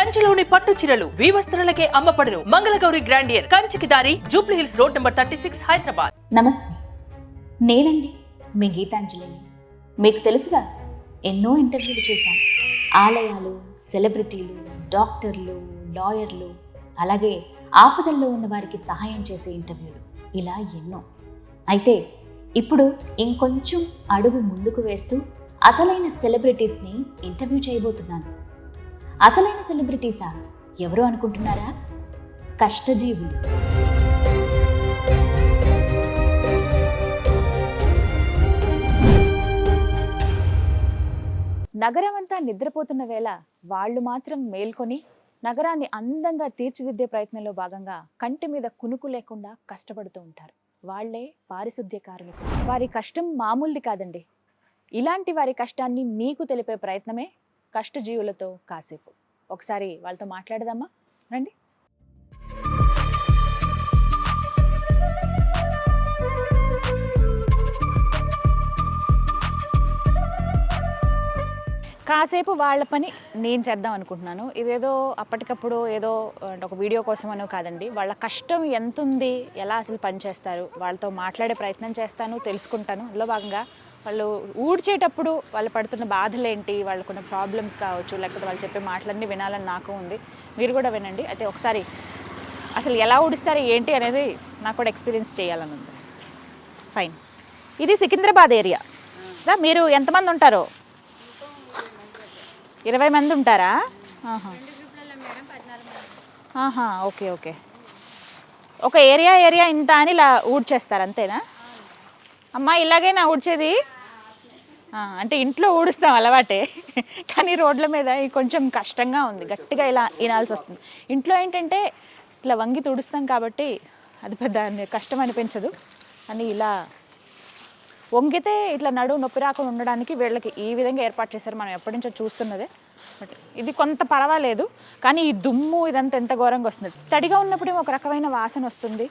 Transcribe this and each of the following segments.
కంచిలోని పట్టు చీరలు వివస్త్రాలకే అమ్మపడును మంగళగౌరి గ్రాండియర్. కంచికి దారి Jubilee Hills road number thirty six Hyderabad. నమస్తే. నేనండి. మీ గీతాంజలి మీకు తెలుసుగా ఎన్నో ఇంటర్వ్యూలు చేశాను. ఆలయాలు సెలబ్రిటీలు డాక్టర్లు లాయర్లు అలాగే ఆపదల్లో ఉన్న వారికి సహాయం చేసే ఇంటర్వ్యూలు. ఇలా ఎన్నో. అయితే ఇప్పుడు ఇంకొంచెం అడుగు ముందుకు వేస్తూ అసలైన సెలబ్రిటీస్ని ఇంటర్వ్యూ చేయబోతున్నాను. అసలైన సెలబ్రిటీసా ఎవరు అనుకుంటున్నారా? కష్టజీవులు. నగరమంతా నిద్రపోతున్న వేళ వాళ్ళు మాత్రం మేల్కొని నగరాన్ని అందంగా తీర్చిదిద్దే ప్రయత్నంలో భాగంగా కంటి మీద కునుకు లేకుండా కష్టపడుతూ ఉంటారు. వాళ్ళే పారిశుద్ధ్య కార్మికులు. వారి కష్టం మామూలుది కాదండి. ఇలాంటి వారి కష్టాన్ని మీకు తెలిపే ప్రయత్నమే కష్టజీవులతో కాసేపు. ఒకసారి వాళ్ళతో మాట్లాడదామా? రండి. కాసేపు వాళ్ళ పని నేను చేద్దాం అనుకుంటున్నాను. ఇదేదో అప్పటికప్పుడు ఏదో అంటే ఒక వీడియో కోసమనో కాదండి. వాళ్ళ కష్టం ఎంత ఉంది ఎలా అసలు పని చేస్తారు వాళ్ళతో మాట్లాడే ప్రయత్నం చేస్తాను తెలుసుకుంటాను. అందులో భాగంగా వాళ్ళు ఊడ్చేటప్పుడు వాళ్ళు పడుతున్న బాధలు ఏంటి వాళ్ళకున్న ప్రాబ్లమ్స్ కావచ్చు లేకపోతే వాళ్ళు చెప్పే మాటలన్నీ వినాలని నాకు ఉంది. మీరు కూడా వినండి. అయితే ఒకసారి అసలు ఎలా ఊడిస్తారు ఏంటి అనేది నాకు కూడా ఎక్స్పీరియన్స్ చేయాలని ఉంది. ఫైన్ ఇది సికింద్రాబాద్ ఏరియా మీరు ఎంతమంది ఉంటారో? ఇరవై మంది ఉంటారా? ఆహా. ఆహా ఓకే ఓకే. ఒక ఏరియా ఏరియా ఇంత అని ఇలా ఊడ్చేస్తారు అంతేనా? అమ్మా ఇలాగేనా ఊడ్చేది? అంటే ఇంట్లో ఊడుస్తాం అలవాటే. కానీ రోడ్ల మీద కొంచెం కష్టంగా ఉంది. గట్టిగా ఇలా వినాల్సి వస్తుంది. ఇంట్లో ఏంటంటే ఇట్లా వంగి తుడుస్తాం కాబట్టి అది పెద్ద కష్టం అనిపించదు. అని ఇలా వంగితే ఇట్లా నడువు నొప్పి రాకుండా ఉండడానికి వీళ్ళకి ఈ విధంగా ఏర్పాటు చేశారు. మనం ఎప్పటి నుంచో చూస్తున్నదే. బట్ ఇది కొంత పర్వాలేదు. కానీ ఈ దుమ్ము ఇదంతా ఎంత ఘోరంగా వస్తుంది. తడిగా ఉన్నప్పుడు ఒక రకమైన వాసన వస్తుంది.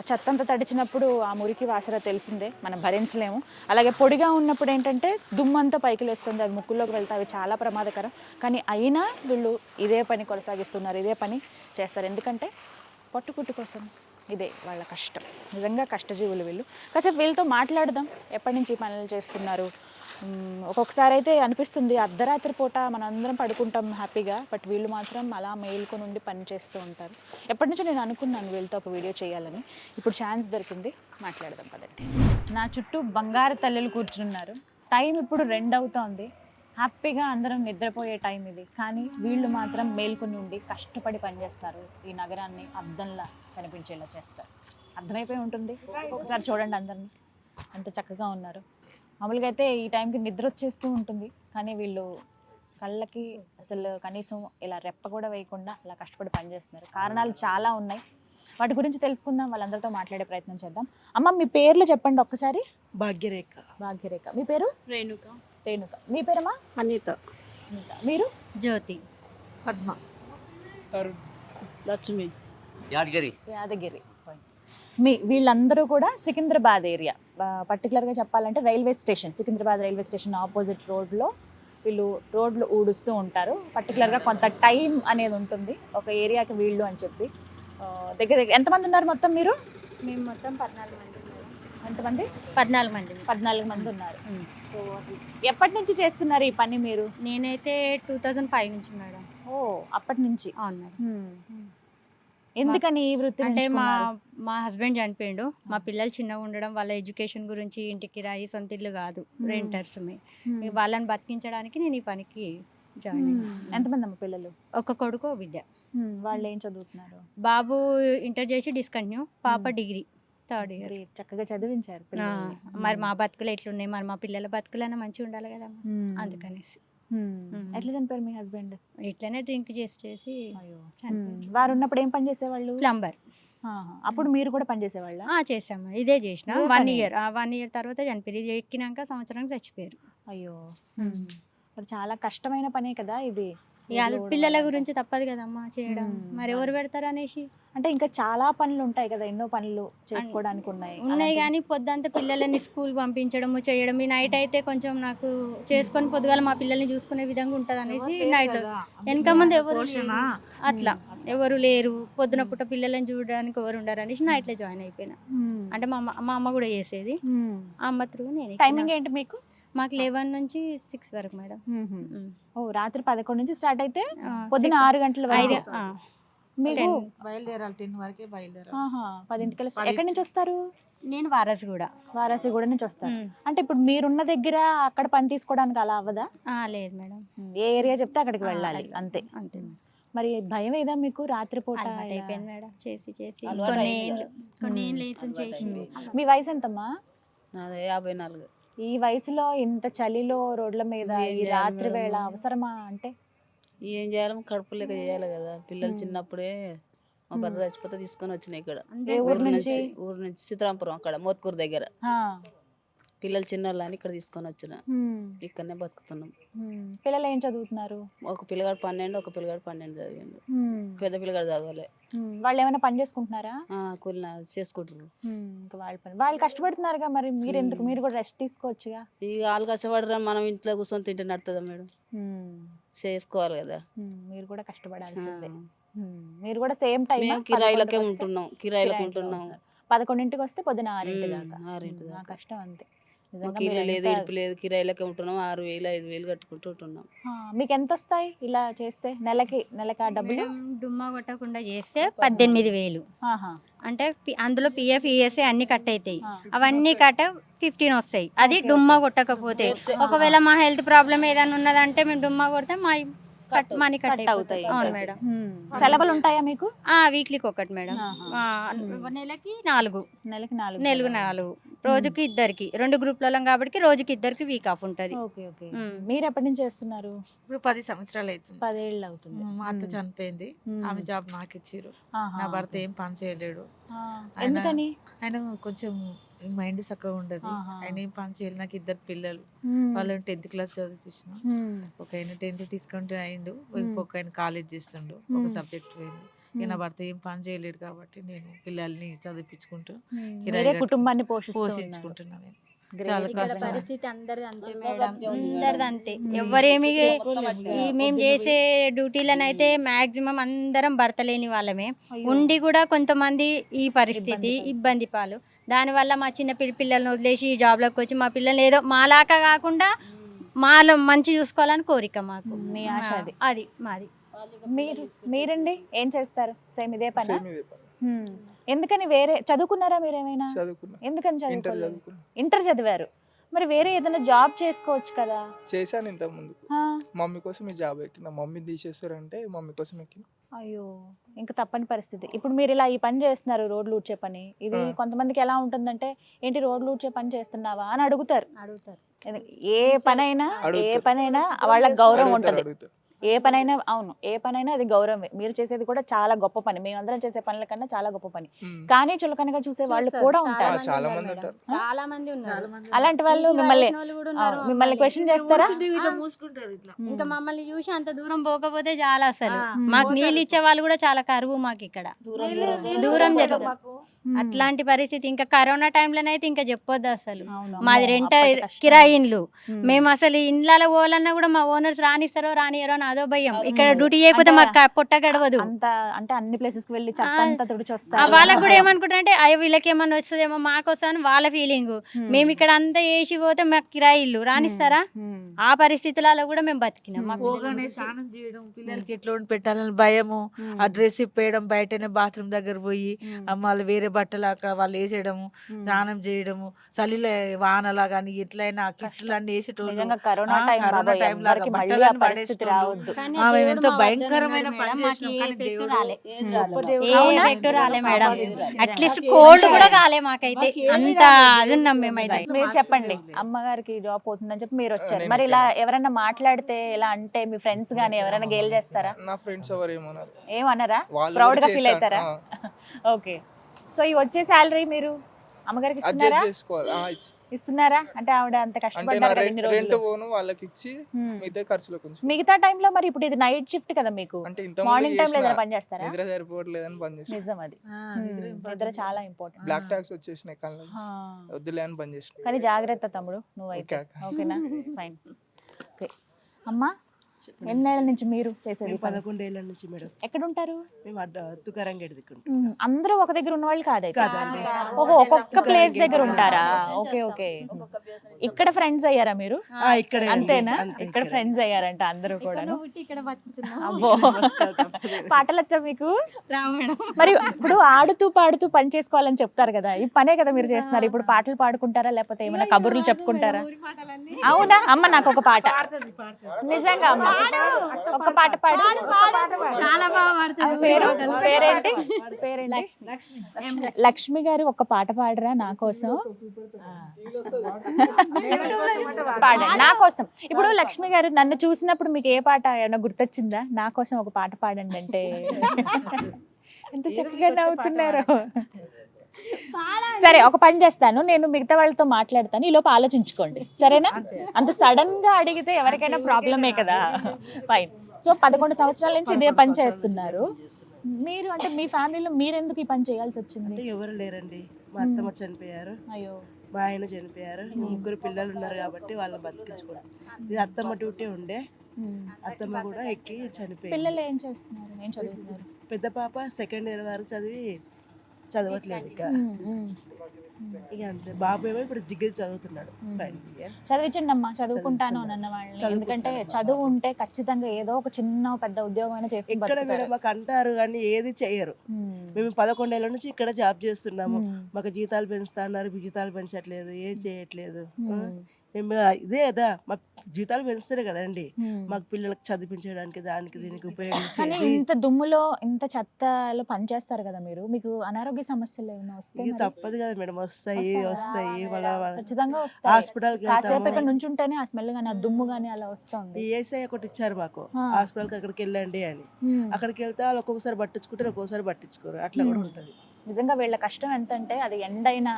ఆ చెత్త అంతా తడిచినప్పుడు ఆ మురికి వాసన తెలిసిందే మనం భరించలేము. అలాగే పొడిగా ఉన్నప్పుడు ఏంటంటే దుమ్ము అంతా పైకి లేస్తుంది అది ముక్కుల్లోకి వెళ్తే అవి చాలా ప్రమాదకరం. కానీ అయినా వీళ్ళు ఇదే పని కొనసాగిస్తున్నారు ఇదే పని చేస్తారు. ఎందుకంటే పట్టుకుట్టు కోసం. ఇదే వాళ్ళ కష్టం. నిజంగా కష్టజీవులు వీళ్ళు. కాసేపు వీళ్ళతో మాట్లాడదాం. ఎప్పటి నుంచి పనులు చేస్తున్నారు? ఒక్కొక్కసారి అయితే అనిపిస్తుంది అర్ధరాత్రి పూట మనం అందరం పడుకుంటాం హ్యాపీగా బట్ వీళ్ళు మాత్రం అలా మేల్కొని ఉండి పని చేస్తూ ఉంటారు. ఎప్పటి నుంచో నేను అనుకున్నాను వీళ్ళతో ఒక వీడియో చేయాలని. ఇప్పుడు ఛాన్స్ దొరికింది మాట్లాడదాం కదండి నా చుట్టూ బంగారు తల్లులు కూర్చున్నారు. టైం ఇప్పుడు రెండు అవుతోంది హ్యాపీగా అందరం నిద్రపోయే టైం ఇది. కానీ వీళ్ళు మాత్రం మేల్కొని ఉండి కష్టపడి పనిచేస్తారు. ఈ నగరాన్ని అద్దంలా కనిపించేలా చేస్తారు. అర్థమైపోయి ఉంటుంది? ఒకసారి చూడండి అందరినీ. ఎంత చక్కగా ఉన్నారు. మామూలుగా అయితే ఈ టైంకి నిద్ర వచ్చేస్తూ ఉంటుంది. కానీ వీళ్ళు కళ్ళకి అసలు కనీసం ఇలా రెప్ప కూడా వేయకుండా అలా కష్టపడి పనిచేస్తున్నారు. కారణాలు చాలా ఉన్నాయి. వాటి గురించి తెలుసుకుందాం. వాళ్ళందరితో మాట్లాడే ప్రయత్నం చేద్దాం. అమ్మ మీ పేర్లు చెప్పండి ఒక్కసారి. భాగ్యరేఖ. భాగ్యరేఖ. మీ పేరు? రేణుక. రేణుక. మీ పేరమ్మా? అనిత. మీరు? జ్యోతి. పద్మ. లక్ష్మి. యాదగిరి. యాదగిరి. మీ వీళ్ళందరూ కూడా సికింద్రాబాద్ ఏరియా. పర్టికులర్గా చెప్పాలంటే railway station. Secunderabad railway station opposite రోడ్లో వీళ్ళు రోడ్లు ఊడుస్తూ ఉంటారు. పర్టికులర్గా కొంత టైం అనేది ఉంటుంది. ఒక ఏరియాకి వీళ్ళు అని చెప్పి. దగ్గర దగ్గర ఎంతమంది ఉన్నారు మొత్తం మీరు? మేము మొత్తం పద్నాలుగు మంది. ఎంతమంది? పద్నాలుగు మంది. పద్నాలుగు మంది ఉన్నారు. ఉమ్. సో అసలు ఎప్పటి నుంచి చేస్తున్నారు ఈ పని మీరు? నేనైతే టూ థౌజండ్ ఫైవ్ నుంచి మేడం. ఓ అప్పటి నుంచి? అవును మేడం. ఎందుకని ఈ వృత్తి అంటే మా? మా హస్బెండ్ చనిపోయిండు. మా పిల్లలు చిన్నగా ఉండడం వాళ్ళ ఎడ్యుకేషన్ గురించి ఇంటికి రాయి సొంత ఇల్లు కాదు. రెంటర్స్. వాళ్ళని బతికించడానికి నేను ఈ పనికి జాయిన్ ఎంతమంది అమ్మ పిల్లలు? ఒక కొడుకు బిడ్డ. వాళ్ళు ఏం చదువుతున్నారు? బాబు ఇంటర్ చేసి డిస్కంటిన్యూ పాప. డిగ్రీ. థర్డ్ ఇయర్ చక్కగా చదివించారు. మరి మా బతుకులు ఎట్లున్నాయి? మరి మా పిల్లల బతుకులైనా మంచిగా ఉండాలి కదా. అందుకనేసి. ఎట్లా చనిపోయారు మీ హస్బెండ్? ఇట్లనే డ్రింక్ చేసి చేసి వారు ఉన్నప్పుడు ఏం పని చేసేవాళ్ళు? ప్లంబర్. అప్పుడు మీరు కూడా పని చేసేవాళ్ళ? ఆ చేసాము ఇదే చేసిన. వన్? ఇయర్. వన్ ఇయర్ తర్వాత చనిపోయారు. ఇది ఎక్కినాక సంవత్సరానికి చచ్చిపోయారు. అయ్యో. చాలా కష్టమైన పనే కదా ఇది. ఇక పిల్లల గురించి తప్పదు కదమ్మా చేయడం. మరి ఎవరు పెడతారు అనేసి? అంటే ఇంకా చాలా పనులు ఉంటాయి కదా ఎన్నో పనులు చేసుకోవడానికి ఉన్నాయి. ఉన్నాయి కానీ పొద్దంతా పిల్లలని స్కూల్ పంపించడము చేయడం. ఈ నైట్ అయితే కొంచెం నాకు చేసుకొని పొద్దుగాల మా పిల్లల్ని చూసుకునే విధంగా ఉంటుంది అనేసి నైట్ వెనక ముందు ఎవరు. అట్లా. ఎవరు లేరు. పొద్దున పూట పిల్లలని చూడడానికి ఎవరు ఉండరు అనేసి నైట్లో జాయిన్ అయిపోయినా. అంటే మా అమ్మ మా అమ్మ కూడా చేసేది. అమ్మ త్రూ నేను టైమింగ్ ఏంటి మీకు? మాకు లెవెన్ నుంచి సిక్స్ వరకు మేడం. ఓ రాత్రి పదకొండు నుంచి స్టార్ట్ అయితే ఆ, పొద్దున six- ఆరు గంటల వరకు మీకు? ten. బయలుదేరాలి టెన్ వరకే బయలుదేరాలి. పదింటికి ఎక్కడి నుంచి వస్తారు? నేను వారస్ కూడా వారాసిగూడ నుంచి వస్తారు. మ్మ్. అంటే ఇప్పుడు మీరున్న దగ్గర అక్కడ పని తీసుకోవడానికి అలా అవ్వదా? ఆ, లేదు మేడం. ఏ ఏరియా చెప్తే అక్కడికి వెళ్ళాలి. అంతే. అంతే మరి భయం ఏదా మీకు రాత్రిపూట? అయిపోయింది మేడం. చేసి చేసి కొన్ని కొన్ని. మీ వయసు ఎంతమ్మా? నాది యాభై నాలుగు. ఈ వయసులో ఇంత చలిలో రోడ్ల మీద ఈ రాత్రి? వేళ అవసరమా అంటే? ఏం చేయాలి? కడుపు లేక చేయాలి కదా. పిల్లలు. చిన్నప్పుడే మా భర్త చచ్చిపోతే తీసుకొని వచ్చినాయి ఇక్కడ. ఊరు నుంచి? ఊరు నుంచి సీతారాంపురం అక్కడ మోత్కూరు దగ్గర. పిల్లలు చిన్నోళ్ళు అని ఇక్కడ తీసుకొని వచ్చిన. ఇక్కడనే బతుకుతున్నాం. పిల్లలు ఏం చదువుతున్నారు? ఒక పిల్లగాడు పన్నెండు ఒక పిల్లగాడు పన్నెండు చదివిండు. పెద్ద పిల్లగాడు చదవలే. వాళ్ళు ఏమైనా పని చేసుకుంటున్నారా? కూలిన చేసుకుంటారు వాళ్ళ పని. వాళ్ళు కష్టపడుతున్నారుగా మరి మీరు ఎందుకు? మీరు కూడా రెస్ట్ తీసుకోవచ్చుగా? ఇక వాళ్ళు కష్టపడరా మనం ఇంట్లో కూర్చొని తింటే నడుతుందా మేడం. చేసుకోవాలి కదా. మీరు కూడా. కష్టపడాల్సిందే. మీరు కూడా సేమ్ టైం కిరాయిలకే ఉంటున్నాం. కిరాయిలకు ఉంటున్నాం. పదకొండింటికి వస్తే పొద్దున ఆరింటి దాకా. కష్టం అంతే. మాకు ఇల్లు లేదు ఇడుపు లేదు కిరాయిలకే ఉంటున్నాం ఆరు వేలు ఐదు వేలు కట్టుకుంటూ ఉంటున్నాం. ఆ, మీకు ఎంత వస్తాయి ఇలా చేస్తే నెలకి నెలకి ఆ డబ్బులు డుమ్మా కొట్టకుండా చేస్తే పద్దెనిమిది వేలు. ఆహా. అంటే పి- అందులో పిఎఫ్ ఈఎస్ఐ అన్ని కట్ అవుతాయి. అవన్నీ కట్ ఫిఫ్టీన్ వస్తాయి. అది డుమ్మా కొట్టకపోతే. ఒకవేళ మా హెల్త్ ప్రాబ్లం ఏదైనా ఉన్నదంటే మేము డుమ్మా కొడితే. మా కట్ మనీ కట్ అవుతాయి. అవును మేడం. సెలవులు ఉంటాయా మీకు? ఆ వీక్లీకి ఒకటి మేడం. నెలకి నాలుగు. నెలకి నాలుగు నెలకు. నాలుగు. రోజుకి ఇద్దరికి. రెండు గ్రూప్లలో కాబట్టి రోజుకి ఇద్దరికి వీక్ ఆఫ్ ఉంటది. Okay okay. మ్మ్. మీరు ఎప్పటి నుంచి చేస్తున్నారు? ఇప్పుడు పది సంవత్సరాలు అవుతుంది పదేళ్ళు అవుతుంది. మా అత్త. చనిపోయింది. ఆమె జాబ్ నాకు ఇచ్చారు. నా భర్త ఏం పని చేయలేడు. ఆయన- ఎందుకని? ఆయన కొంచెం మైండ్ చక్కగా ఉండదు. ఆయన ఏం పని చేయలేదు నాకు ఇద్దరు పిల్లలు. వాళ్ళని టెన్త్ క్లాస్ చదివించిన మ్మ్. ఒక ఆయన టెన్త్ డిస్కౌంట్ అయిండు. ఒక ఆయన కాలేజ్ చేస్తుండు ఒక. సబ్జెక్ట్ పోయింది ఇక నా భర్త ఏం పని చేయలేడు కాబట్టి నేను పిల్లల్ని చదివించుకుంటూ. కిరాయి కుటుంబాన్ని పోషించుకుంటున్నాను నేను. చాలా పరిస్థితి అందరిది అంతే మేడం అందరిది అంతే మ్మ్. ఎవరేమి ఈ మేము చేసే డ్యూటీలను అయితే మాక్సిమం అందరం భర్త లేని వాళ్ళమే. ఉండి కూడా కొంతమంది ఈ పరిస్థితి ఇబ్బంది పాలు. దానివల్ల మా చిన్న పిల్ల పిల్లల్ని వదిలేసి ఈ జాబ్లోకి వచ్చి మా పిల్లల్ని ఏదో మాలాగా కాకుండా మాలో మంచి చూసుకోవాలని కోరిక మాకు. మీ ఆశ అది. అది మాది. మీరు మీరండి? ఏం చేస్తారు? సేమ్ ఇదే పని? సేమ్ ఇదే పని. ఎందుకని వేరే చదువుకున్నారా మీరు ఏమైనా చదువుకున్నా. ఎందుకని ఇంటర్ చదివారు. మరి వేరే ఏదైనా జాబ్ చేసుకోవచ్చు కదా? చేశాను ఇంత ముందు ఆ, మమ్మీ కోసం ఈ జాబ్ ఎక్కిన. మమ్మీ తీసేస్తారంటే మమ్మీ కోసం ఎక్కిన. అయ్యో ఇంకా తప్పని పరిస్థితి. ఇప్పుడు మీరు ఇలా ఈ పని చేస్తున్నారు రోడ్లు ఊడ్చే పని. ఇది. కొంతమందికి ఎలా ఉంటుందంటే ఏంటి రోడ్లు ఊడ్చే పని చేస్తున్నావా? అని అడుగుతారు. అడుగుతారు. ఏ పనైనా ఏ. పనైనా వాళ్ళకి గౌరవం ఉంటది. ఏ పనైనా అవును. ఏ పనైనా అది గౌరవమే. మీరు చేసేది కూడా చాలా గొప్ప పని. మేమందరం చేసే పనుల కన్నా చాలా గొప్ప పని. కానీ చులకనగా చూసే వాళ్ళు. కూడా చాలా ఉంటారు. చాలా మంది మేడం. ఉంటారు. చాలా మంది ఉన్నారు. అలాంటి వాళ్ళు మిమ్మల్ని మిమ్మల్ని. క్వశ్చన్ చేస్తారా? ఇట్లా మూసుకుంటారు ఇట్లా. ఇంకా మమ్మల్ని చూసి అంత దూరం పోకపోతే చాలా అసలు. మాకు నీళ్ళు ఇచ్చే వాళ్ళు కూడా చాలా కరువు మాకు ఇక్కడ. దూరం జరుగుతుంది అట్లాంటి పరిస్థితి ఇంకా కరోనా టైంలోనైతే ఇంకా చెప్పొద్దు అసలు. మాది రెంట అప్పటి కష్టం. కిరాయి ఇండ్లు ఉమ్. మేము అసలు ఇండ్లలో పోవాలన్నా కూడా మా ఓనర్స్ రానిస్తారో రానియరో అని అదో భయం. ఇక్కడ డ్యూటీ చేయకపోతే మాకు పొట్ట గడవదు. అంత అంటే అన్ని ప్లేసెస్కి వెళ్ళి చెత్త అంతా తుడిచి ఆ వస్తారు వాళ్ళకి కూడా ఏమనుకుంటారంటే అయ్యో వీళ్ళకి ఏమన్నా వస్తుందేమో మాకు వస్తుందని వాళ్ళ ఫీలింగ్. మేము ఇక్కడ అంతా వేసి పోతే మాకు కిరాయి ఇల్లు. రానిస్తారా. ఆ పరిస్థితులలో కూడా మేము బతికినాం. పోగానే. స్నానం చేయడం పిల్లలకి ఎట్లా పెట్టాలని భయము. ఆ డ్రెస్ ఇప్పేయడం బయటనే బాత్రూమ్ దగ్గర పోయి మళ్ళీ వేరే బట్టలు అక్కడ వాళ్ళు వేసేయడము. స్నానం చేయడము చలిలో వానలా కానీ ఎట్లయినా కిట్లు అన్ని వేసేటోళ్ళు. నిజంగా కరోనా టైం లాగా ఎవరికి మళ్ళీ ఆ బట్టలన్నీ పరిస్థితి పడేసేటోళ్ళు. రావద్దు కానీ ఆ, మేము దేవుడు ఎంతో భయంకరమైన రాలే. మేడం. అట్లీస్ట్ కోల్డ్ కూడా. కాలే మాకైతే. అంత. అది ఉన్నాం మేమైతే మీరు చెప్పండి. అమ్మగారికి జాబ్ పోతుందని చెప్పి మీరు వచ్చారు. మరి ఇలా ఎవరైనా మాట్లాడితే ఇలా అంటే మీ ఫ్రెండ్స్ గానీ ఎవరైనా గేల్ చేస్తారా? నా ఫ్రెండ్స్ ఎవరు ఏమన్నారు? ఏమన్నారా? ప్రౌడ్గా ఫీల్ చేస్తారు. అవుతారా? ఓకే సో ఈ వచ్చే శాలరీ మీరు అమ్మగారికి ఇస్తున్నారా? ఇస్తున్నారా? అంటే ఆవిడ అంత కష్టపడ్డారు రెంట్ రోజులు. పోను వాళ్ళకి ఇచ్చి హ్మ్. మిగతా ఖర్చులో కొంచెం. మిగతా టైంలో మరి ఇప్పుడు ఇది నైట్ షిఫ్ట్ కదా మీకు. అంటే ఇంత మార్నింగ్ టైంలో ఏదైనా పని చేస్తారా? నిద్ర సరిపోవట్లేదని పని చేసిన. నిజం అది. హ్మ్. నిద్ర. చాలా ఇంపార్టెంట్ బ్లాక్ ట్యాక్స్ వచ్చేసినాయి కళ్ళు. వద్దులే అని పని చేసిన. కానీ జాగ్రత్త తమ్ముడు నువ్వైతే. ఓకే అక్క. ఓకేనా? ఫైన్ ఓకే అమ్మా ఎన్నేళ్ళ నుంచి మీరు చేసేది? పదకొండేళ్ళ నుంచి మేడం. ఎక్కడ ఉంటారు మేము అడ్డ తుకారం గేట్ దిక్కుంటాం మ్మ్. అందరూ ఒక దగ్గర ఉన్న వాళ్ళు కాదైతే? కాదండి. ఓహో ఒక్కొక్క ప్లేస్ దగ్గర దగ్గర ఉంటారా? Okay okay. ఇక్కడ ఫ్రెండ్స్ అయ్యారా మీరు? ఆ, ఇక్కడే. అంతేనా? అంతే, ఇక్కడ. ఫ్రెండ్స్ అయ్యారంట అందరూ బతుకుతున్నాం అబ్బో. పాటలు వచ్చా మీకు? రా మేడం. మరి ఇప్పుడు ఆడుతూ పాడుతూ పని చేసుకోవాలని చెప్తారు కదా. ఈ పనే కదా మీరు చేస్తున్నారు. ఇప్పుడు పాటలు పాడుకుంటారా? లేకపోతే ఏమైనా కబుర్లు చెప్పుకుంటారా? అవునా? అమ్మ నాకు ఒక పాట. నిజంగా అమ్మ. ఒక పాట పాడు. చాలా బాగా పాడుతుంది. పేరు? పేరేంటి? పేరేంటి? లక్ష్మి. గారు ఒక పాట పాడరా నా కోసం? పాడండి నా కోసం. ఇప్పుడు లక్ష్మి గారు నన్ను చూసినప్పుడు మీకు ఏ పాట ఏమైనా గుర్తొచ్చిందా? నా కోసం ఒక పాట పాడండి అంటే. ఎంత చక్కగా నవ్వుతున్నారు. సరే ఒక పని చేస్తాను. నేను మిగతా వాళ్ళతో మాట్లాడతాను. ఈ లోపు ఆలోచించుకోండి. సరేనా? అంత. సడన్గా అడిగితే ఎవరికైనా ప్రాబ్లమే కదా. ఫైన్ సో పదకొండు సంవత్సరాల నుంచి ఇదే పని చేస్తున్నారు. మీరు అంటే మీ ఫ్యామిలీలో మీరు ఎందుకు ఈ పని చేయాల్సి వచ్చింది? అంటే ఎవరు లేరండి. మా అత్తమ్మ చనిపోయారు. అయ్యో. మా ఆయన చనిపోయారు. ముగ్గురు పిల్లలు ఉన్నారు కాబట్టి వాళ్ళని బతికించుకోవడం ఇది అత్తమ్మ డ్యూటీ ఉండే. అత్తమ్మ కూడా ఎక్కి చనిపోయింది. పిల్లలు ఏం చేస్తున్నారు? పెద్ద పాప సెకండ్ ఇయర్ వరకు చదివి చదవట్లేదు ఇక. ఉమ్, ఉమ్. ఇక అంతే. బాబు ఏమో ఇప్పుడు డిగ్రీ చదువుతున్నాడు. ఇయర్ చదివించండి అమ్మా చదువుకుంటాను అని అన్న. ఎందుకంటే చదువు ఉంటే ఖచ్చితంగా ఏదో ఒక చిన్న పెద్ద ఉద్యోగం అయినా చేసుకుని ఇక్కడ. మేడం మాకు అంటారు కానీ ఏది చెయ్యరు ఉమ్. మేము పదకొండేళ్ళ నుంచి ఇక్కడ జాబ్ చేస్తున్నాము. మాకు జీతాలు పెంచుతా అన్నారు జీతాలు పెంచట్లేదు ఏం చేయట్లేదు. మేము ఇదే కదా మాకు జీతాలు పెంచుతారే కదండి. మాకు పిల్లలకు చదివించడానికి దానికి దీనికి కానీ ఉపయోగించేది ఇంత దుమ్ములో ఇంత చెత్తలో పని చేస్తారు కదా మీరు మీకు అనారోగ్య సమస్యలు ఏమైనా వస్తే ఇక మరి? తప్పదు కదా మేడం వస్తాయి వస్తాయా? వస్తాయి ఖచ్చితంగా వస్తాయి కాసేపు ఇక్కడ నుంచి ఉంటేనే ఆ స్మెల్ గానీ ఆ దుమ్ము గానీ అలా వస్తుంది ఏసఐ ఒకటి ఇచ్చారు మాకు. హాస్పిటల్కి అక్కడికి వెళ్ళండి అని. అక్కడికి వెళ్తే వాళ్ళు ఒక్కొక్కసారి పట్టించుకుంటారు ఒక్కొక్కసారి పట్టించుకోరు అట్లా కూడా. ఉంటది నిజంగా వీళ్ళ కష్టం ఎంత అంటే అది ఎండైనా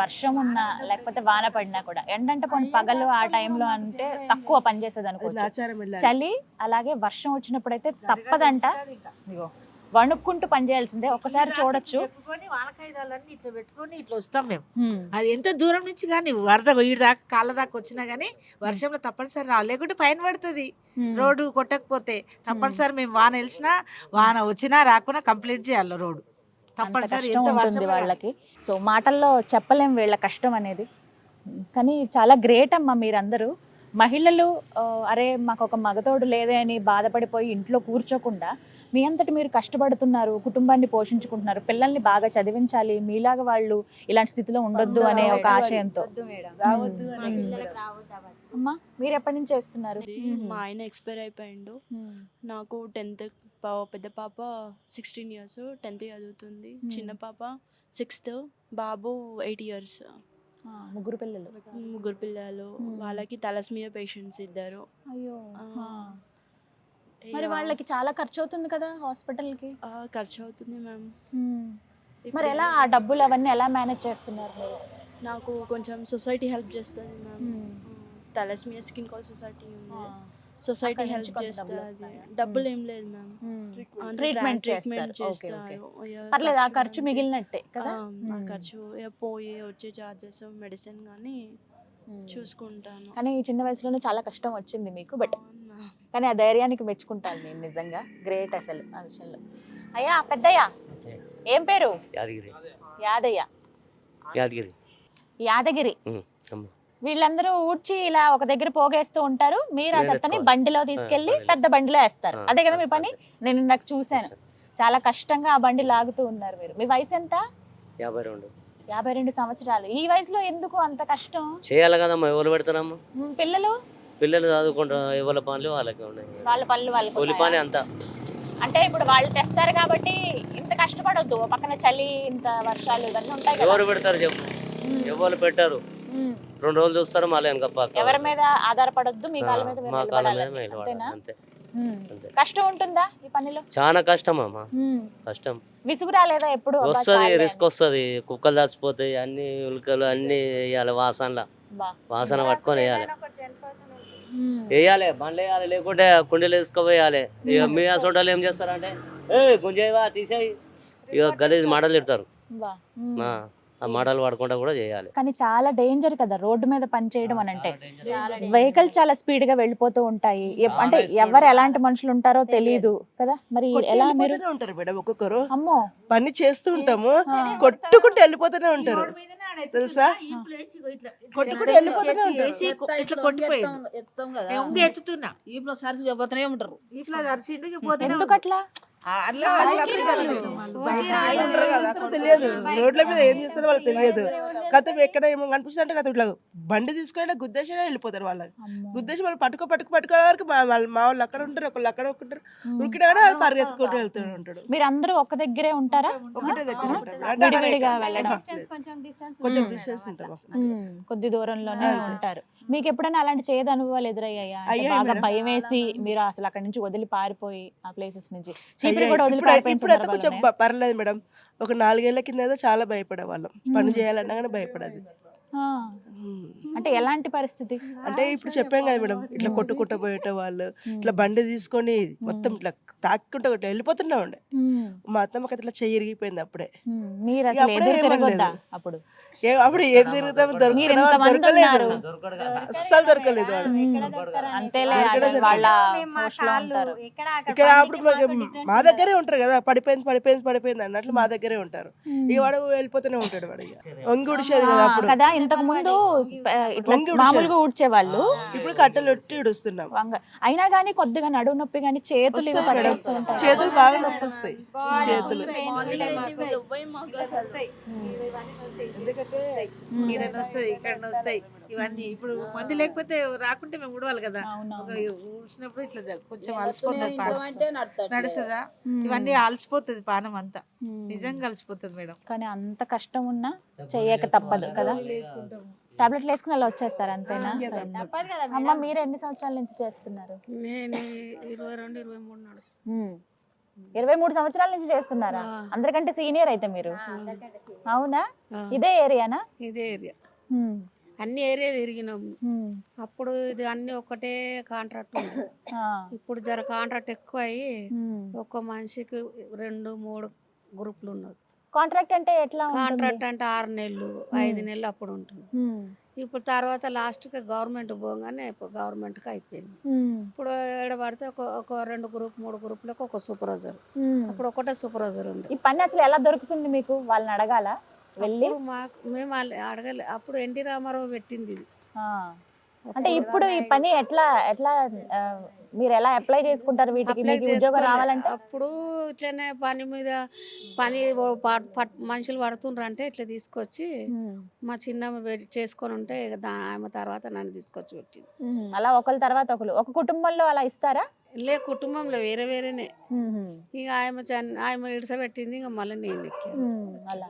వర్షం ఉన్నా లేకపోతే వాన పడినా కూడా ఎండ అంటే పోనీ పగలు ఆ టైంలో అంటే తక్కువ పని చేసేది అది అనుకోవచ్చు. చలి అలాగే వర్షం వచ్చినప్పుడైతే తప్పదంట. వణుక్కుంటూ పని చేయాల్సిందే. ఒకసారి చూడొచ్చు. వానకాయిదాలన్నీ ఇట్లా పెట్టుకొని ఇట్లా వస్తాం మేము. అది ఎంత దూరం నుంచి కానీ వరద వీడి దాకా కాళ్ళ దాకా వచ్చినా కానీ వర్షంలో తప్పనిసరి రావు లేకుంటే ఫైన్ పడుతుంది. రోడ్డు కొట్టకపోతే తప్పనిసరి మేము వాన వెలిసినా వాన వచ్చినా రాకుండా కంప్లీట్ చేయాలి రోడ్డు. తప్పనిసరి కష్టం ఎంత ఉంటుంది వాళ్ళకి. సో మాటల్లో చెప్పలేం వీళ్ళ కష్టం అనేది. కానీ చాలా గ్రేట్ అమ్మా మీరందరూ. మహిళలు అరే మాకు ఒక మగతోడు లేదే అని బాధపడిపోయి ఇంట్లో కూర్చోకుండా మీ అంతటి మీరు కష్టపడుతున్నారు కుటుంబాన్ని పోషించుకుంటున్నారు పిల్లల్ని బాగా చదివించాలి మీలాగా వాళ్ళు ఇలాంటి స్థితిలో ఉండొద్దు అనే ఒక ఆశయంతో. రావద్దు. అమ్మా మీరు ఎప్పటి నుంచి చేస్తున్నారు? మా ఆయన ఎక్స్పైర్ అయిపోయిండు. నాకు టెన్త్ పెద్ద పాప సిక్స్టీన్ ఇయర్స్ టెన్త్ చదువుతుంది. చిన్న పాప సిక్స్త్ బాబు ఎయిట్ ఇయర్స్. ముగ్గురు పిల్లలు. ముగ్గురు పిల్లలు. వాళ్ళకి తలస్మియా పేషెంట్స్ ఇద్దరు. అయ్యో. మరి వాళ్ళకి చాలా ఖర్చు అవుతుంది కదా హాస్పిటల్కి? ఖర్చు అవుతుంది మ్యామ్. మరి ఎలా ఆ డబ్బులు అవన్నీ ఎలా మేనేజ్ చేస్తున్నారు మీరు? నాకు కొంచెం సొసైటీ హెల్ప్ చేస్తుంది ma'am. Thalassemia sickle cell society ఉంది. సొసైటీ హెల్ప్ చేస్తుంది డబ్బులు. ఏం లేదు మ్యామ్. ట్రీట్మెంట్ ట్రీట్మెంట్ చేస్తారు. పర్లేదు ఆ ఖర్చు. మిగిలినట్టే కదా? ఆ. ఖర్చు పోయి వచ్చే చార్జెస్ మెడిసిన్ కానీ. చూసుకుంటాను. కానీ ఈ చిన్న వయసులోనే చాలా కష్టం వచ్చింది మీకు బట్. కానీ ఆ ధైర్యానికి మెచ్చుకుంటాను నేను నిజంగా. గ్రేట్ అసలు ఆ విషయంలో. అయ్యా పెద్దయ్యా ఏం. పేరు? యాదగిరి. యాదయ్య. యాదగిరి. యాదగిరి. వీళ్ళందరూ ఊడ్చి ఇలా ఒక దగ్గర పోగేస్తూ ఉంటారు. మీరు ఆ చెత్తని. బండిలో తీసుకెళ్ళి పెద్ద బండిలో వేస్తారు. అదే కదా మీ పని. నేను నాకు చూశాను. చాలా కష్టంగా ఆ బండి లాగుతూ ఉన్నారు మీరు. మీ వయసు ఎంత? యాభై రెండు. యాభై రెండు సంవత్సరాలు. ఈ వయసులో ఎందుకు అంత కష్టం? చేయాలి కదమ్మా ఎవరు పెడతారమ్మా? పిల్లలు? పిల్లలు చదువుకుంటారు ఎవరి పనులు వాళ్ళకి ఉన్నాయి. వాళ్ళ పనులు వాళ్ళకి కూలి? పని అంతా. అంటే ఇప్పుడు వాళ్ళు తెస్తారు కాబట్టి ఇంత కష్టపడొద్దు. ఓ పక్కన చలి ఇంత వర్షాలు ఇవన్నీ ఉంటాయి కదా. ఎవరు పెడతారు చెప్పు? ఎవరు పెట్టారు. రెండు రోజులు చూస్తారు మళ్ళీ వెనక ఎవరి మీద ఆధారపడొద్దు మీ కాళ్ళ మీద మీరు మా కాళ్ళ మీద నిలబడాలని. మేము అంతేనా అంతే ఉమ్. అంతే. కష్టం ఉంటుందా ఈ పనిలో చాలా కష్టం అమ్మ ఉమ్. కష్టం విసుగు రాలేదా ఎప్పుడు అబ్బా, వస్తుంది రిస్క్ వస్తుంది కుక్కలు చచ్చిపోతాయి అన్ని ఉల్కలు అన్ని వేయాలి వాసనలా. బా. వాసన పట్టుకొని వేయాలి ఉమ్. వేయాలి బండ్లు వేయాలి లేకుంటే కుండీలు వేసుకోపోయాలి ఇక మీ అసోటాలు ఏం చేస్తారంటే ఏ గుంజేవా తీసేయి ఇక గలీజ్ మాటలు తిడతారు బా. ఉమ్. ఆ, ఆ మాటలు పడకుండా కూడా చేయాలి. కానీ చాలా డేంజర్ కదా రోడ్డు మీద పని చేయడం అని అంటే. వెహికల్ చాలా స్పీడ్గా వెళ్ళిపోతూ ఉంటాయి. అంటే ఎవరు ఎలాంటి మనుషులు ఉంటారో తెలియదు. కదా. మరి ఎలా మీరు ఉంటారు మేడం ఒక్కొక్కరు. అమ్మో. పని చేస్తూ ఉంటాము. కొట్టుకుంటూ వెళ్ళిపోతూనే ఉంటారు. తెలుసా? కొట్టుకుంటూ వెళ్ళిపోతూనే ఉంటారు. ఇట్లా కొట్టిపోయింది ఉండి ఎత్తుతున్నా. ఇప్పుడు సరిసి చెప్పబోతూనే ఉంటారు. ఇట్లా దర్శిండు ఇక తెలియదు. రోడ్ల మీద ఏం చేస్తారో వాళ్ళకి తెలియదు. కథ ఎక్కడ ఏమో కనిపిస్తుంది అంటే కథ ఇట్లా బండి తీసుకొని గుద్దేసి వెళ్ళిపోతారు వాళ్ళకి. గుద్దేసి వాళ్ళు పట్టుకో పట్టుకు పట్టుకోవడం వరకు మా వాళ్ళు మా వాళ్ళు అక్కడ ఉంటారు ఒకళ్ళు అక్కడ ఉంటారు. ఉరికినా కానీ వాళ్ళు పరిగెత్తుకుంటూ వెళ్తూ ఉంటాడు మీరు అందరూ ఒక్క దగ్గరే ఉంటారా? ఒకటే దగ్గర ఉంటారు. కొంచెం డిస్టెన్స్ కొంచెం డిస్టెన్స్ ఉంటాం ఉమ్, కొద్ది దూరంలోనే ఉంటారు. మీకు ఎప్పుడైనా అలాంటి చేదు అనుభవాలు ఎదురయ్యాయా? బాగా. భయం వేసి మీరు అసలు అక్కడ నుంచి వదిలి పారిపోయి ఆ ప్లేసెస్ నుంచి. కూడా ఇప్పుడు ఇప్పుడైతే కొంచెం పర్లేదు మేడం. ఒక నాలుగేళ్ళ కింద ఏదో చాలా భయపడే వాళ్ళం పని చేయాలన్నా కానీ భయపడేది. అంటే ఎలాంటి పరిస్థితి? అంటే ఇప్పుడు చెప్పాం కదా మేడం ఇట్లా కొట్టుకుంటూ పోయేట వాళ్ళు ఇట్లా బండి తీసుకొని మొత్తం ఇట్లా తాక్కుంటూ వెళ్ళిపోతున్నా ఉండే. మా అత్తమ్మకి ఇట్లా చెయ్యి ఇరిగిపోయింది అప్పుడే. అప్పుడే? అప్పుడు ఏ అప్పుడు ఏం తిరుగుతామో మీరు దొరకలేదు. అస్సలు దొరకలేదు వాడు. ఇక్కడ అప్పుడు మా దగ్గరే ఉంటారు కదా పడిపోయింది పడిపోయింది పడిపోయింది అన్నట్లు మా దగ్గరే ఉంటారు. ఇక వాడు వెళ్ళిపోతూనే ఉంటాడు వాడు ఇక. వంగి ఉడిచేది కదా అప్పుడు. కదా ఇంతకు ముందు. మామూలుగా ఊడ్చేవాళ్ళు. ఇప్పుడు కట్టెలు ఒట్టి ఇడుస్తున్నాం వంగ. అయినా కానీ కొద్దిగా నడుము నొప్పి కానీ చేతులు చేతులు బాగా నొప్పి వస్తాయి. చేతులు. ఎందుకంటే ఇక్కడ వస్తాయి ఇక్కడ వస్తాయి. ఇవన్నీ ఇప్పుడు మంది లేకపోతే రాకుంటే మేము ఉడవాలి కదా. ఊడ్చినప్పుడు ఇట్లా కొంచెం అలసిపోతుంది నడుస్తుందా? ఇవన్నీ అలసిపోతుంది పానం అంతా. నిజంగా అలసిపోతుంది మేడం. కానీ అంత కష్టం ఉన్నా చెయ్యక తప్పదు కదా. టాబ్లెట్లు వేసుకుని అలా వచ్చేస్తారు అంతేనా? తప్పదు కదా అమ్మ మీరు ఎన్ని సంవత్సరాల నుంచి చేస్తున్నారు? నేను ఇరవై రెండు ఇరవై మూడు నడుస్తాను. ఇరవై మూడు సంవత్సరాల నుంచి చేస్తున్నారా? అందరికంటే సీనియర్ అయితే మీరు? అవునా? ఇదే ఏరియానా? ఇదే ఏరియా. అన్ని ఏరియా తిరిగినాము. అప్పుడు ఇది అన్ని ఒకటే కాంట్రాక్ట్ ఉంది. ఆ. ఇప్పుడు జర కాంట్రాక్ట్ ఎక్కువ అయ్యి. ఒక్క మనిషికి రెండు మూడు గ్రూపులు ఉన్నారు కాంట్రాక్ట్ అంటే ఎట్లా కాంట్రాక్ట్ అంటే ఆరు నెలలు ఐదు నెలలు అప్పుడు ఉంటుంది. ఉమ్. ఇప్పుడు తర్వాత లాస్ట్కి గవర్నమెంట్ పోగానే గవర్నమెంట్కి అయిపోయింది. ఉమ్. ఇప్పుడు ఏడ పడితే ఒక ఒక రెండు గ్రూప్ మూడు గ్రూపులకు ఒక సూపర్వైజర్. అప్పుడు ఒకటే సూపర్వైజర్ ఉంది ఈ పని అసలు ఎలా దొరుకుతుంది మీకు? వాళ్ళని అడగాల వెళ్ళి? మాకు మేము వాళ్ళ- అడగలే. అప్పుడు ఎన్టీ రామారావు పెట్టింది ఇది. అంటే ఇప్పుడు ఈ పని ఎట్లా ఎట్లా మీరు ఎలా అప్లై చేసుకుంటారు? వీటికి మీకు ఉద్యోగం. రావాలంటే? అప్పుడు ఇట్లనే పని మీద పని మనుషులు పడుతుండ్రు అంటే ఇట్లా తీసుకొచ్చి. మా చిన్నమ్మ పెట్టి చేసుకొని ఉంటే ఆమె తర్వాత నన్ను తీసుకొచ్చి పెట్టింది. అలా ఒకరి తర్వాత ఒకరు ఒక కుటుంబంలో అలా ఇస్తారా? లే కుటుంబంలో వేరే వేరేనే. ఇక ఆమె చన్ ఆమె ఇడిసబెట్టింది ఇక మళ్ళీ నేను. అలా.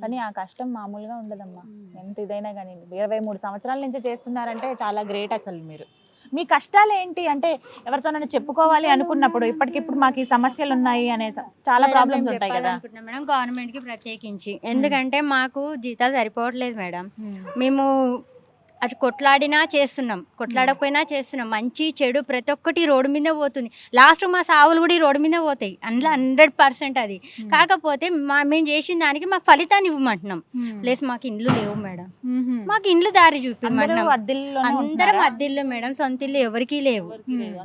కానీ ఆ కష్టం మామూలుగా ఉండదమ్మా. ఎంత ఇదైనా కానీ ఇరవై మూడు సంవత్సరాల నుంచి చేస్తున్నారంటే చాలా గ్రేట్ అసలు మీరు. మీ కష్టాలు ఏంటి అంటే ఎవరితోనైనా చెప్పుకోవాలి అనుకున్నప్పుడు ఇప్పటికిప్పుడు మాకు ఈ సమస్యలు ఉన్నాయి అనే చాలా ప్రాబ్లమ్స్ ఉంటాయి కదా. మేడం గవర్నమెంట్కి ప్రత్యేకించి. ఎందుకంటే మాకు జీతాలు సరిపోవట్లేదు మేడం. మేము అది కొట్లాడినా చేస్తున్నాం కొట్లాడకపోయినా చేస్తున్నాం. మంచి చెడు ప్రతి ఒక్కటి రోడ్డు మీద పోతుంది. లాస్ట్ మా సావులు కూడా ఈ రోడ్డు మీద పోతాయి. అందులో హండ్రెడ్ పర్సెంట్ అది. కాకపోతే మా మేము చేసిన దానికి మాకు ఫలితాన్ని ఇవ్వమంటున్నాం. ప్లస్ మాకు ఇండ్లు లేవు మేడం. మాకు ఇండ్లు దారి చూపిమంటున్నాం. అందరం? అద్దెల్లు మేడం సొంత ఇల్లు ఎవరికీ లేవు.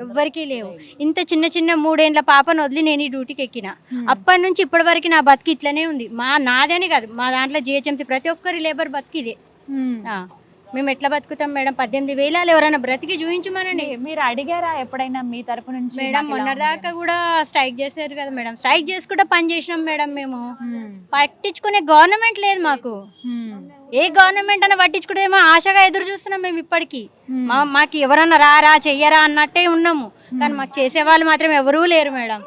ఎవరికీ లేవు. ఇంత చిన్న చిన్న మూడేండ్ల పాపను వదిలి నేను ఈ డ్యూటీకి ఎక్కిన. అప్పటి నుంచి ఇప్పటి వరకు నా బతికి ఇట్లనే ఉంది. మా నాదని కాదు. మా దాంట్లో జిహెచ్ఎంసీ ప్రతి ఒక్కరి లేబర్ బతికి ఇదే ఉమ్. ఆ, మేము ఎట్లా బతుకుతాం మేడం? పద్దెనిమిది వేలాలు ఎవరైనా బ్రతికి చూపించమనండి మీరు అడిగారా ఎప్పుడైనా మీ తరపు నుంచి మేడం ఉంది? కూడా స్ట్రైక్ చేశారు కదా మేడం. స్ట్రైక్ చేసుకుంటే పని చేసినాం మేడం మేము. పట్టించుకునే గవర్నమెంట్ లేదు మాకు. ఏ గవర్నమెంట్ అన్న పట్టించుకుంటేమో ఆశగా ఎదురు చూస్తున్నాం మేము ఇప్పటికీ. మా మాకు ఎవరన్నా రారా చెయ్యరా అన్నట్టే ఉన్నాము. కానీ మాకు చేసే వాళ్ళు మాత్రం ఎవరూ లేరు మేడం.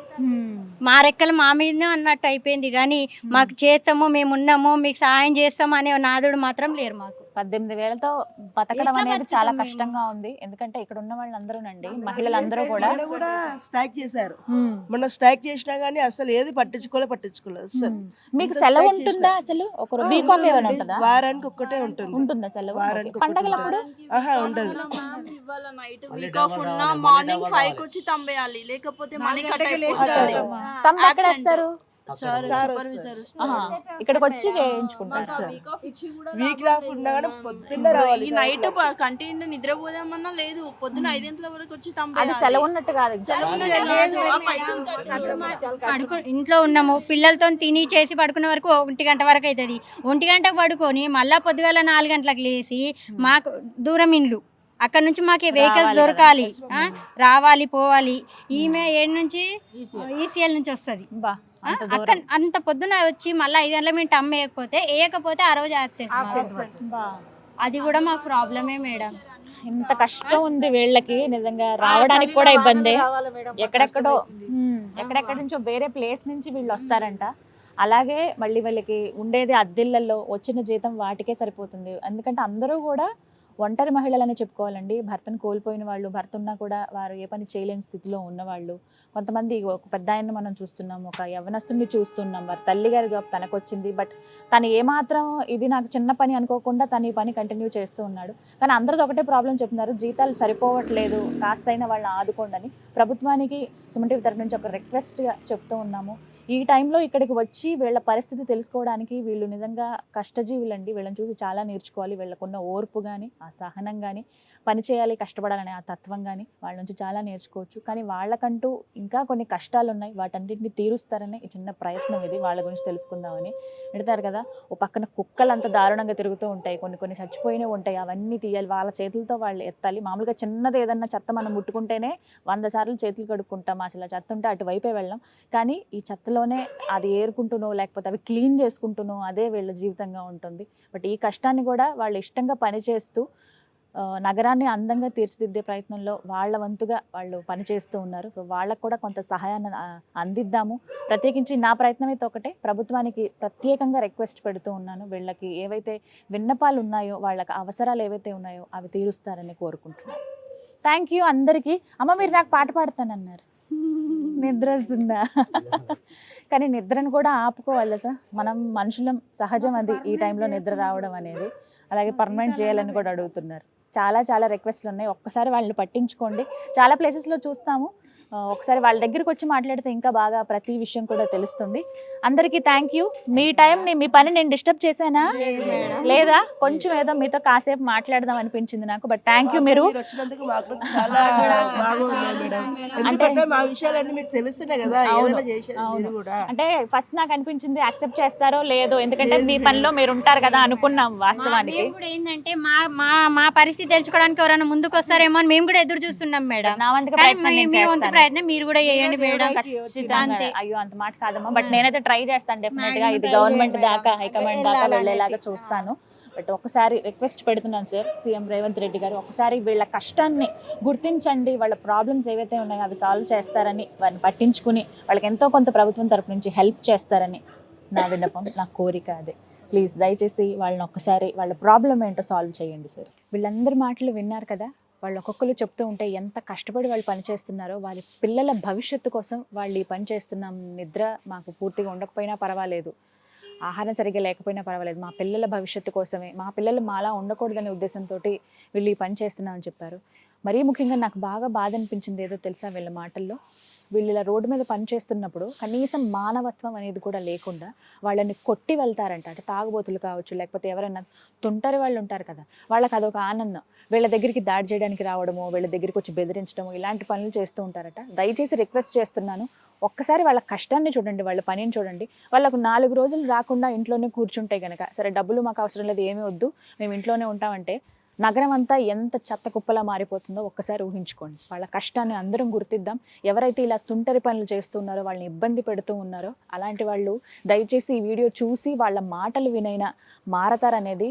మా రెక్కలు మా మీదనే అన్నట్టు అయిపోయింది. కానీ మాకు చేస్తాము మేము ఉన్నాము మీకు సహాయం చేస్తాము అనే నాదుడు మాత్రం లేరు మాకు. పద్దెనిమిది వేలతో బతకడం అనేది చాలా? కష్టంగా ఉంది. ఎందుకంటే ఇక్కడ ఉన్న వాళ్ళందరూనండి మహిళలందరూ కూడా. కూడా స్ట్రైక్ చేశారు. మ్మ్. మొన్న స్ట్రైక్ చేసినా గానీ అసలు ఏది పట్టించుకోలే పట్టించుకోలేదు అసలు. మీకు సెలవు ఉంటుందా. అసలు? ఒక ఆ, వీక్ ఆఫ్ ఏమైనా ఉంటుందండి. ఉంటుందా? వారానికి ఒక్కటే ఉంటుంది. ఉంటుందా సెలవు? వారానికి పండగలప్పుడు? ఆహా ఉండదు. ఇవాళ నైట్ మళ్ళీ వీక్ ఆఫ్ ఉన్నా మార్నింగ్ ఫైవ్కి వచ్చి తంబేయాలి. లేకపోతే మనీ కట్ అయిపోతుంది. ఇక్కడికి వచ్చి చేయించుకుంటారు సార్. వీక్ ఆఫ్ ఇచ్చి కూడా వీక్ లాభం ఆఫ్ లేదు ఉన్నా కానీ మ్యామ్. పొద్దున్నే ఇప్పుడు రావాలి ఈ నైట్ కంటిన్యూ నిద్రపోదామన్నా లేదు. పొద్దున వరకు వచ్చి అది సెలవు ఉన్నట్టు కాదు ఇంట్లో ఉన్నాము. పిల్లలతో తిని చేసి పడుకునే వరకు ఒంటి గంట వరకు అవుతుంది ఒంటి గంటకు పడుకొని మళ్ళా పొద్దుగాల నాలుగు గంటలకు లేచి మాకు దూరం ఇండ్లు. అక్కడ నుంచి మాకు వెహికల్స్ దొరకాలి. రావాలి పోవాలి. ఈమె ఏడు నుంచి ఈసీఎల్ నుంచి వస్తుంది. బా, అక్కడ. అంత పొద్దున వచ్చి మళ్ళీ ఐదు గంటల మేము టమ్ వేయకపోతే వేయకపోతే ఆ రోజు యాబ్సెంట్. అది కూడా మాకు ప్రాబ్లమే మేడం. ఇంత కష్టం ఉంది వీళ్ళకి నిజంగా రావడానికి కూడా ఇబ్బంది. ఎక్కడెక్కడో ఎక్కడెక్కడ నుంచో వేరే ప్లేస్ నుంచి వీళ్ళు వస్తారంట. అలాగే మళ్ళీ వీళ్ళకి ఉండేది అద్దెళ్ళల్లో వచ్చిన జీతం వాటికే సరిపోతుంది. ఎందుకంటే అందరూ కూడా ఒంటరి మహిళలనే చెప్పుకోవాలండి. భర్తను కోల్పోయిన వాళ్ళు భర్త ఉన్నా కూడా వారు ఏ పని చేయలేని స్థితిలో ఉన్నవాళ్ళు. కొంతమంది ఒక పెద్ద ఆయన్ని మనం చూస్తున్నాం ఒక యవనస్తుని చూస్తున్నాం. వారి తల్లిగారి జాబ్ తనకు వచ్చింది బట్ తను ఏమాత్రం ఇది నాకు చిన్న పని అనుకోకుండా తను ఈ పని కంటిన్యూ చేస్తూ ఉన్నాడు. కానీ అందరిది ఒకటే ప్రాబ్లం చెప్తున్నారు. జీతాలు సరిపోవట్లేదు. కాస్తైనా వాళ్ళని ఆదుకోండి అని ప్రభుత్వానికి సుమంటి తరఫు నుంచి ఒక రిక్వెస్ట్గా చెప్తూ ఉన్నాము. ఈ టైంలో ఇక్కడికి వచ్చి వీళ్ళ పరిస్థితి తెలుసుకోవడానికి వీళ్ళు నిజంగా కష్టజీవులండి. వీళ్ళని చూసి చాలా నేర్చుకోవాలి. వీళ్ళకున్న ఓర్పు కానీ ఆ సహనం కానీ పని చేయాలి కష్టపడాలనే ఆ తత్వం కానీ వాళ్ళ నుంచి చాలా నేర్చుకోవచ్చు. కానీ వాళ్ళకంటూ ఇంకా కొన్ని కష్టాలు ఉన్నాయి వాటన్నింటిని తీరుస్తారని ఈ చిన్న ప్రయత్నం ఇది. వాళ్ళ గురించి తెలుసుకుందామని. పెడతారు కదా? ఓ పక్కన కుక్కలు అంత దారుణంగా తిరుగుతూ ఉంటాయి. కొన్ని కొన్ని చచ్చిపోయినవి ఉంటాయి. అవన్నీ తీయాలి. వాళ్ళ చేతులతో వాళ్ళు ఎత్తాలి. మామూలుగా చిన్నది ఏదన్నా చెత్త మనం ముట్టుకుంటేనే వంద సార్లు చేతులు కడుక్కుంటాం. అసలు ఆ చెత్త ఉంటే అటువైపే వెళ్ళాం. కానీ ఈ చెత్తలోనే అది ఏరుకుంటూనో లేకపోతే అవి క్లీన్ చేసుకుంటూనో అదే వీళ్ళ జీవితంగా ఉంటుంది. బట్ ఈ కష్టాన్ని కూడా వాళ్ళు ఇష్టంగా పనిచేస్తూ నగరాన్ని అందంగా తీర్చిదిద్దే ప్రయత్నంలో వాళ్ళ వంతుగా వాళ్ళు పనిచేస్తూ ఉన్నారు. సో వాళ్ళకు కూడా కొంత సహాయాన్ని అందిద్దాము. ప్రత్యేకించి నా ప్రయత్నం అయితే ఒకటే. ప్రభుత్వానికి ప్రత్యేకంగా రిక్వెస్ట్ పెడుతూ ఉన్నాను. వీళ్ళకి ఏవైతే విన్నపాలు ఉన్నాయో వాళ్ళకి అవసరాలు ఏవైతే ఉన్నాయో అవి తీరుస్తారని కోరుకుంటున్నాను. థ్యాంక్ యూ అందరికీ. అమ్మ మీరు నాకు పాట పాడతానన్నారు. నిద్ర వస్తుందా కానీ నిద్రను కూడా ఆపుకోవాలి సార్. మనం మనుషులం సహజం అది ఈ టైంలో నిద్ర రావడం అనేది. అలాగే పర్మనెంట్ చేయాలని కూడా అడుగుతున్నారు. చాలా చాలా రిక్వెస్ట్లు ఉన్నాయి. ఒక్కసారి వాళ్ళని పట్టించుకోండి. చాలా ప్లేసెస్లో చూస్తాము. ఒకసారి వాళ్ళ దగ్గరికి వచ్చి మాట్లాడితే ఇంకా బాగా ప్రతి విషయం కూడా తెలుస్తుంది. అందరికీ థ్యాంక్ యూ మీ టైంని మీ పని నేను డిస్టర్బ్ చేశానా? లేదా? కొంచెం ఏదో మీతో కాసేపు మాట్లాడదాం అనిపించింది నాకు బట్ థ్యాంక్ యూ మీరు. మీరు వచ్చినందుకు మాకు చాలా బాగుంది మేడం. ఎందుకంటే మా విషయాలన్నీ మీకు తెలుస్తున్నాయి కదా అవును, ఏదైనా చేసేది అవును. మీరు కూడా. అంటే ఫస్ట్ నాకు అనిపించింది యాక్సెప్ట్ చేస్తారో లేదో ఎందుకంటే మీ పనిలో మీరు ఉంటారు కదా అనుకున్నాం వాస్తవానికి. ఏంటంటే మా మా మా పరిస్థితి తెలుసుకోవడానికి ఎవరైనా ముందుకు వస్తారేమో అని మేము కూడా ఎదురు చూస్తున్నాం మేడం. నా వంతుగా ప్రయత్నం నేను వంతు చేస్తాను. ప్రయత్నం మీరు కూడా చేయండి మేడం. అంతే. అయ్యో అంత మాట కాదమ్మా. బట్ నేనైతే ట్రై చేస్తాను డెఫినెట్గా. ఇది గవర్నమెంట్ దాకా మేడం. హైకమాండ్ దాకా. వెళ్ళేలాగా చూస్తాను. బట్ ఒకసారి రిక్వెస్ట్ పెడుతున్నాను సార్ సీఎం రేవంత్ రెడ్డి గారు ఒకసారి వీళ్ళ కష్టాన్ని గుర్తించండి. వాళ్ళ ప్రాబ్లమ్స్ ఏవైతే ఉన్నాయో అవి సాల్వ్ చేస్తారని వారిని పట్టించుకుని వాళ్ళకి ఎంతో కొంత ప్రభుత్వం తరపు నుంచి హెల్ప్ చేస్తారని నా విన్నపం నా కోరిక అదే. ప్లీజ్ దయచేసి వాళ్ళని ఒక్కసారి వాళ్ళ ప్రాబ్లం ఏంటో సాల్వ్ చేయండి సార్ వీళ్ళందరి మాటలు విన్నారు కదా? వాళ్ళు ఒక్కొక్కరు చెప్తూ ఉంటే ఎంత కష్టపడి వాళ్ళు పనిచేస్తున్నారో వాళ్ళ పిల్లల భవిష్యత్తు కోసం వాళ్ళు ఈ పని చేస్తున్నాం నిద్ర మాకు పూర్తిగా ఉండకపోయినా పర్వాలేదు. ఆహారం సరిగ్గా లేకపోయినా పర్వాలేదు. మా పిల్లల భవిష్యత్తు కోసమే మా పిల్లలు మాలా ఉండకూడదనే ఉద్దేశంతో వీళ్ళు ఈ పని చేస్తున్నామని చెప్పారు. మరీ ముఖ్యంగా నాకు బాగా బాధ అనిపించింది ఏదో తెలుసా వీళ్ళ మాటల్లో? వీళ్ళు ఇలా రోడ్డు మీద పని చేస్తున్నప్పుడు కనీసం మానవత్వం అనేది కూడా లేకుండా వాళ్ళని కొట్టి వెళ్తారంట. అంటే తాగుబోతులు కావచ్చు లేకపోతే ఎవరైనా తుంటరి వాళ్ళు ఉంటారు కదా వాళ్ళకి అదొక ఆనందం. వీళ్ళ దగ్గరికి దాడి చేయడానికి రావడము వీళ్ళ దగ్గరికి వచ్చి బెదిరించడము ఇలాంటి పనులు చేస్తూ ఉంటారట. దయచేసి రిక్వెస్ట్ చేస్తున్నాను ఒక్కసారి వాళ్ళ కష్టాన్ని చూడండి వాళ్ళ పనిని చూడండి. వాళ్ళకు నాలుగు రోజులు రాకుండా ఇంట్లోనే కూర్చుంటే కనుక సరే డబ్బులు మాకు అవసరం లేదు ఏమీ వద్దు మేము ఇంట్లోనే ఉంటామంటే నగరం అంతా ఎంత చెత్త కుప్పలా మారిపోతుందో ఒక్కసారి ఊహించుకోండి. వాళ్ళ కష్టాన్ని అందరం గుర్తిద్దాం. ఎవరైతే ఇలా తుంటరి పనులు చేస్తున్నారో వాళ్ళని ఇబ్బంది పెడుతూ ఉన్నారో అలాంటి వాళ్ళు దయచేసి ఈ వీడియో చూసి వాళ్ళ మాటలు వినైనా మారతారనేది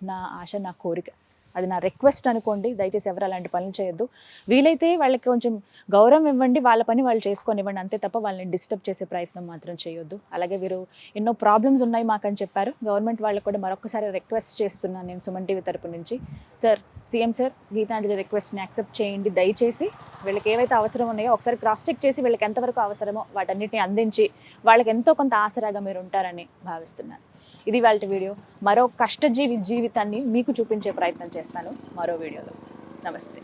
నా ఆశ నా కోరిక. అది నా రిక్వెస్ట్ అనుకోండి దయచేసి ఎవరు అలాంటి పనులు చేయొద్దు. వీలైతే వాళ్ళకి కొంచెం గౌరవం ఇవ్వండి వాళ్ళ పని వాళ్ళు చేసుకొని ఇవ్వండి అంతే తప్ప వాళ్ళని డిస్టర్బ్ చేసే ప్రయత్నం మాత్రం చేయొద్దు. అలాగే వీరు ఎన్నో ప్రాబ్లమ్స్ ఉన్నాయి మాకని చెప్పారు. గవర్నమెంట్ వాళ్ళకి కూడా మరొకసారి రిక్వెస్ట్ చేస్తున్నాను నేను సుమన్ టీవీ తరపు నుంచి. సార్ సీఎం సార్ గీతాంజలి రిక్వెస్ట్ని యాక్సెప్ట్ చేయండి. దయచేసి వీళ్ళకి ఏవైతే అవసరం ఉన్నాయో ఒకసారి క్రాస్ చెక్ చేసి వీళ్ళకి ఎంతవరకు అవసరమో వాటన్నిటిని అందించి వాళ్ళకి ఎంతో కొంత ఆసరాగా మీరు ఉంటారని భావిస్తున్నాను. ఇది వాళ్ళ వీడియో. మరో కష్టజీవి జీవితాన్ని మీకు చూపించే ప్రయత్నం చేస్తాను. మరో వీడియోలో. నమస్తే.